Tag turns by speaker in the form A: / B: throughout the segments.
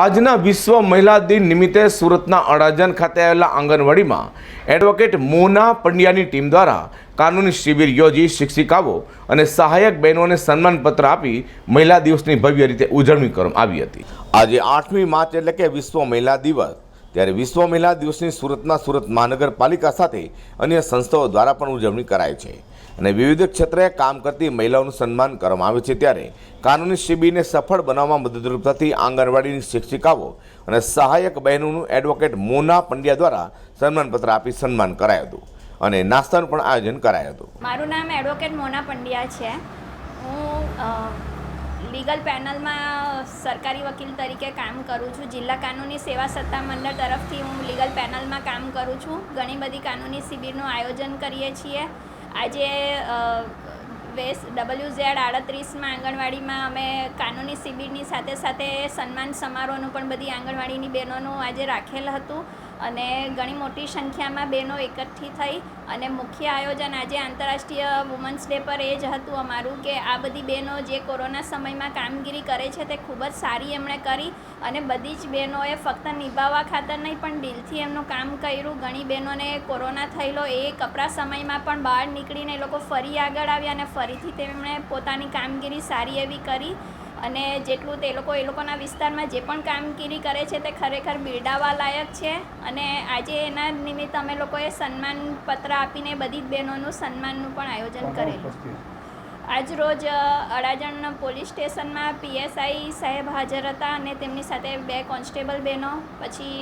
A: આજના વિશ્વ મહિલા દિન નિમિત્તે સુરતના અડાજણ ખાતે આવેલા આંગણવાડીમાં એડવોકેટ મોના પંડ્યાની ટીમ દ્વારા કાનૂની શિબિર યોજી શિક્ષિકાઓ અને સહાયક બહેનોને સન્માનપત્ર આપી મહિલા દિવસની ભવ્ય રીતે ઉજવણી કરવામાં આવી હતી. આજે આઠમી માર્ચ એટલે કે વિશ્વ મહિલા દિવસ. ત્યારે વિશ્વ મહિલા દિવસની સુરતના સુરત મહાનગરપાલિકા સાથે અન્ય સંસ્થાઓ દ્વારા પણ ઉજવણી કરાય છે. અને વિવિધ ક્ષેત્રે કામ કરતી મહિલાઓનું સન્માન કરવામાં આવે છે ત્યારે કાનૂની શિબિરને સફળ બનાવવામાં મદદરૂપ થતી આંગણવાડીની શિક્ષિકાઓ અને સહાયક બહેનોનું એડવોકેટ મોના પંડ્યા દ્વારા સન્માનપત્ર આપી સન્માન કરાયું હતું અને નાસ્તાનું પણ આયોજન કરાયું હતું.
B: મારું નામ એડવોકેટ મોના પંડ્યા છે. હું લીગલ પેનલમાં સરકારી વકીલ તરીકે કામ કરું છું. જિલ્લા કાનૂની સેવા સત્તા મંડળ તરફથી હું લીગલ પેનલમાં કામ કરું છું. ઘણી બધી કાનૂની શિબિરનું આયોજન કરીએ છીએ. આજે વેસ ડબલ્યુ ઝેડ આડત્રીસમાં આંગણવાડીમાં અમે કાનૂની શિબિરની સાથે સાથે સન્માન સમારોહનું પણ બધી આંગણવાડીની બહેનોનું આજે રાખેલ હતું. અને ઘણી મોટી સંખ્યામાં બહેનો એકઠી થઈ અને મુખ્ય આયોજન આજે આંતરરાષ્ટ્રીય વુમન્સ ડે પર એ જ હતું અમારું કે આ બધી બહેનો જે કોરોના સમયમાં કામગીરી કરે છે તે ખૂબ જ સારી એમણે કરી અને બધી જ બહેનોએ ફક્ત નિભાવવા ખાતર નહીં પણ દિલથી એમનું કામ કર્યું. ઘણી બહેનોને કોરોના થયેલો એ કપરા સમયમાં પણ બહાર નીકળીને એ લોકો ફરી આગળ આવ્યા અને ફરીથી તેમણે પોતાની કામગીરી સારી એવી કરી. અને જેટલું તે લોકો એ લોકોના વિસ્તારમાં જે પણ કામગીરી કરે છે તે ખરેખર બિરદાવવા લાયક છે. અને આજે એના નિમિત્તે અમે લોકોએ સન્માન પત્ર આપીને બધી જ બહેનોનું સન્માનનું પણ આયોજન કરેલું. આજ રોજ અડાજણ પોલીસ સ્ટેશનમાં પીએસઆઈ સાહેબ હાજર હતા અને તેમની સાથે બે કોન્સ્ટેબલ બહેનો, પછી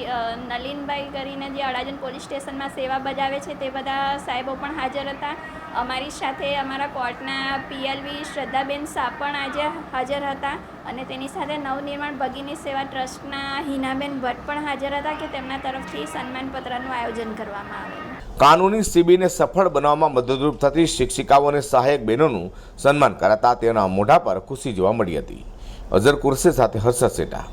B: નલિનભાઈ કરીને જે અડાજણ પોલીસ સ્ટેશનમાં સેવા બજાવે છે તે બધા સાહેબો પણ હાજર હતા. અમારી સાથે અમારા કોર્ટના પીએલવી શ્રદ્ધાબેન શાહ પણ આજે હાજર હતા અને તેની સાથે નવનિર્માણ ભગીની સેવા ટ્રસ્ટના હિનાબેન ભટ્ટ પણ હાજર હતા કે તેમના તરફથી સન્માનપત્રનું આયોજન કરવામાં આવ્યું
A: કાનૂની સીબીને સફળ બનાવવામાં મદદરૂપ થતી શિક્ષિકાઓ અને સહાયક બહેનોનું સન્માન કરાતા તેના મોઢા પર ખુશી જોવા મળી હતી. અઝર કુરશી સાથે હર્ષદ સેટા.